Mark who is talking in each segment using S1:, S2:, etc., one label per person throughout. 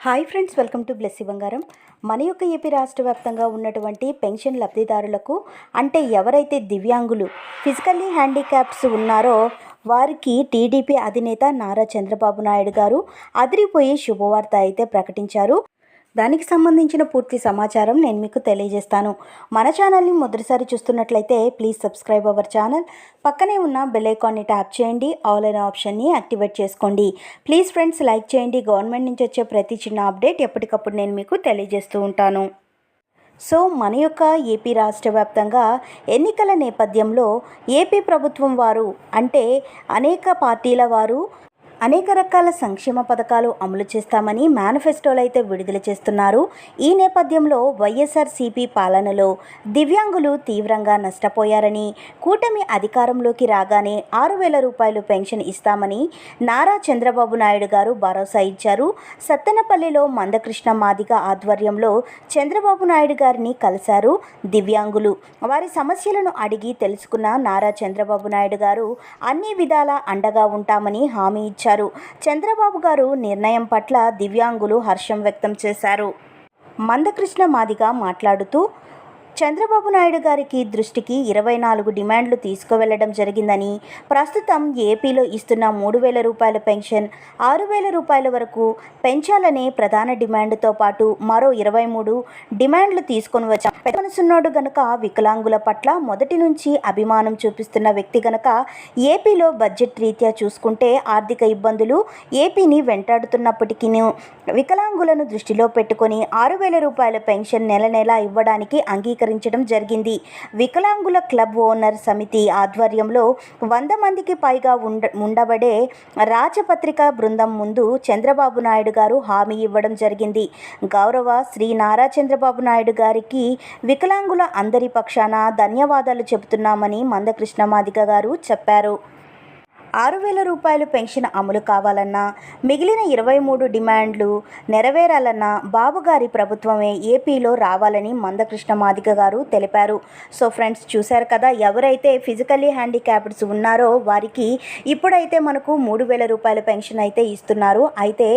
S1: Hi friends welcome to Blessy Bangaram. మన యొక్క AP రాష్ట్ర వ్యాప్తంగా ఉన్నటువంటి పెన్షన్ లబ్ధిదారులకు అంటే ఎవరైతే దివ్యాంగులు ఫిజికల్లీ హ్యాండిక్యాప్స్ ఉన్నారో వారికి టీడీపీ అధినేత నారా చంద్రబాబు నాయుడు గారు అదిరిపోయే శుభవార్త అయితే ప్రకటించారు. దానికి సంబంధించిన పూర్తి సమాచారం నేను మీకు తెలియజేస్తాను. మన ఛానల్ని మొదటిసారి చూస్తున్నట్లయితే ప్లీజ్ సబ్స్క్రైబ్ అవర్ ఛానల్. పక్కనే ఉన్న బెల్ ఐకాన్ని ట్యాప్ చేయండి. ఆల్ అనే ఆప్షన్ని యాక్టివేట్ చేసుకోండి. ప్లీజ్ ఫ్రెండ్స్ లైక్ చేయండి. గవర్నమెంట్ నుంచి వచ్చే ప్రతి చిన్న అప్డేట్ ఎప్పటికప్పుడు నేను మీకు తెలియజేస్తూ ఉంటాను. సో మన యొక్క ఏపీ రాష్ట్ర వ్యాప్తంగా ఎన్నికల నేపథ్యంలో ఏపీ ప్రభుత్వం వారు అంటే అనేక పార్టీల వారు అనేక రకాల సంక్షేమ పథకాలు అమలు చేస్తామని మేనిఫెస్టోలు అయితే విడుదల చేస్తున్నారు. ఈ నేపథ్యంలో వైఎస్ఆర్సీపీ పాలనలో దివ్యాంగులు తీవ్రంగా నష్టపోయారని కూటమి అధికారంలోకి రాగానే ఆరు వేల రూపాయలు పెన్షన్ ఇస్తామని నారా చంద్రబాబు నాయుడు గారు భరోసా ఇచ్చారు. సత్తెనపల్లిలో మందకృష్ణ మాదిగ ఆధ్వర్యంలో చంద్రబాబు నాయుడు గారిని కలిశారు దివ్యాంగులు. వారి సమస్యలను అడిగి తెలుసుకున్న నారా చంద్రబాబు నాయుడు గారు అన్ని విధాల అండగా ఉంటామని హామీ ఇచ్చారు. చంద్రబాబు గారు నిర్ణయం పట్ల దివ్యాంగులు హర్షం వ్యక్తం చేశారు. మందకృష్ణ మాదిగ మాట్లాడుతూ చంద్రబాబు నాయుడు గారికి దృష్టికి ఇరవై నాలుగు డిమాండ్లు తీసుకువెళ్ళడం జరిగిందని ప్రస్తుతం ఏపీలో ఇస్తున్న మూడు వేల రూపాయల పెన్షన్ ఆరు వేల రూపాయల వరకు పెంచాలనే ప్రధాన డిమాండ్తో పాటు మరో ఇరవై మూడు డిమాండ్లు తీసుకొని వచ్చాం. పెద్దమనసున్నోడు గనక వికలాంగుల పట్ల మొదటి నుంచి అభిమానం చూపిస్తున్న వ్యక్తి గనక ఏపీలో బడ్జెట్ రీత్యా చూసుకుంటే ఆర్థిక ఇబ్బందులు ఏపీని వెంటాడుతున్నప్పటికీ వికలాంగులను దృష్టిలో పెట్టుకొని ఆరు వేల రూపాయల పెన్షన్ నెల నెలా ఇవ్వడానికి అంగీకరించడం జరిగింది. వికలాంగుల క్లబ్ ఓనర్ సమితి ఆధ్వర్యంలో వంద మందికి పైగా ఉండ ఉండబడే రాజపత్రిక బృందం ముందు చంద్రబాబు నాయుడు గారు హామీ ఇవ్వడం జరిగింది. గౌరవ శ్రీ నారా చంద్రబాబు నాయుడు గారికి వికలాంగుల అందరి పక్షాన ధన్యవాదాలు చెబుతున్నామని మందకృష్ణ మాదిగ గారు చెప్పారు. ఆరు వేల రూపాయలు పెన్షన్ అమలు కావాలన్నా మిగిలిన ఇరవై మూడు డిమాండ్లు నెరవేరాలన్నా బాబుగారి ప్రభుత్వమే ఏపీలో రావాలని మందకృష్ణ మాదిక గారు తెలిపారు. సో ఫ్రెండ్స్ చూశారు కదా ఎవరైతే ఫిజికల్లీ హ్యాండిక్యాప్డ్స్ ఉన్నారో వారికి ఇప్పుడైతే మనకు మూడు వేల రూపాయల పెన్షన్ అయితే ఇస్తున్నారు. అయితే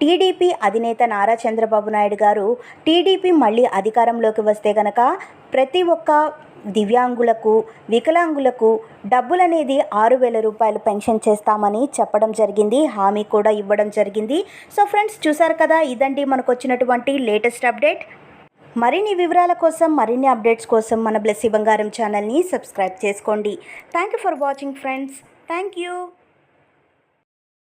S1: టీడీపీ అధినేత నారా చంద్రబాబు నాయుడు గారు టీడీపీ మళ్ళీ అధికారంలోకి వస్తే గనక ప్రతి ఒక్క దివ్యాంగులకు వికలాంగులకు డబ్బులనేది ఆరు వేల రూపాయలు పెన్షన్ చేస్తామని చెప్పడం జరిగింది. హామీ కూడా ఇవ్వడం జరిగింది. సో ఫ్రెండ్స్ చూసారు కదా? ఇదండి మనకు వచ్చినటువంటి లేటెస్ట్ అప్డేట్. మరిన్ని వివరాల కోసం మరిన్ని అప్డేట్స్ కోసం మన బ్లెస్సీ బంగారం ఛానల్ని సబ్స్క్రైబ్ చేసుకోండి. Thank you for watching friends. Thank you